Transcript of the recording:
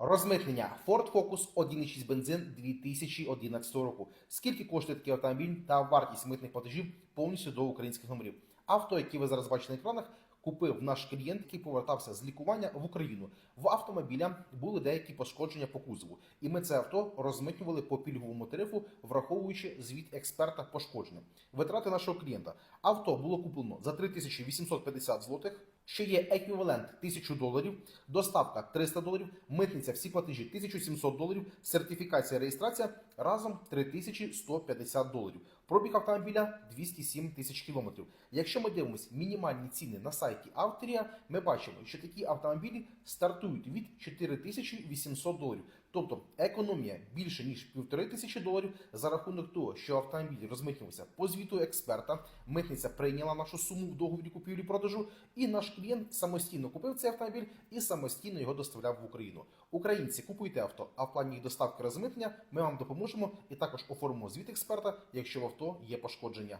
Розмитнення Ford Focus 1.6 бензин 2011 року. Скільки коштує такий автомобіль та вартість митних платежів повністю до українських номерів? Авто, які ви зараз бачите на екранах, купив наш клієнт, який повертався з лікування в Україну. В автомобіля були деякі пошкодження по кузову, і ми це авто розмитнювали по пільговому тарифу, враховуючи звіт експерта пошкодження. Витрати нашого клієнта. Авто було куплено за 3850 злотих. Ще є еквівалент 1000 доларів, доставка 300 доларів, митниця всі платежі 1700 доларів, сертифікація, реєстрація разом 3150 доларів. Пробіг автомобіля 207 тисяч кілометрів. Якщо ми дивимося мінімальні ціни на сайті Авторія, ми бачимо, що такі автомобілі стартують від 4800 доларів. Тобто економія більше ніж півтори тисячі доларів за рахунок того, що автомобіль розмитнювався по звіту експерта. Митниця прийняла нашу суму в договорі купівлі-продажу, і наш клієнт самостійно купив цей автомобіль і самостійно його доставляв в Україну. Українці купуйте авто, а в плані їх доставки розмитнення ми вам допоможемо і також оформимо звіт експерта, якщо в авто є пошкодження.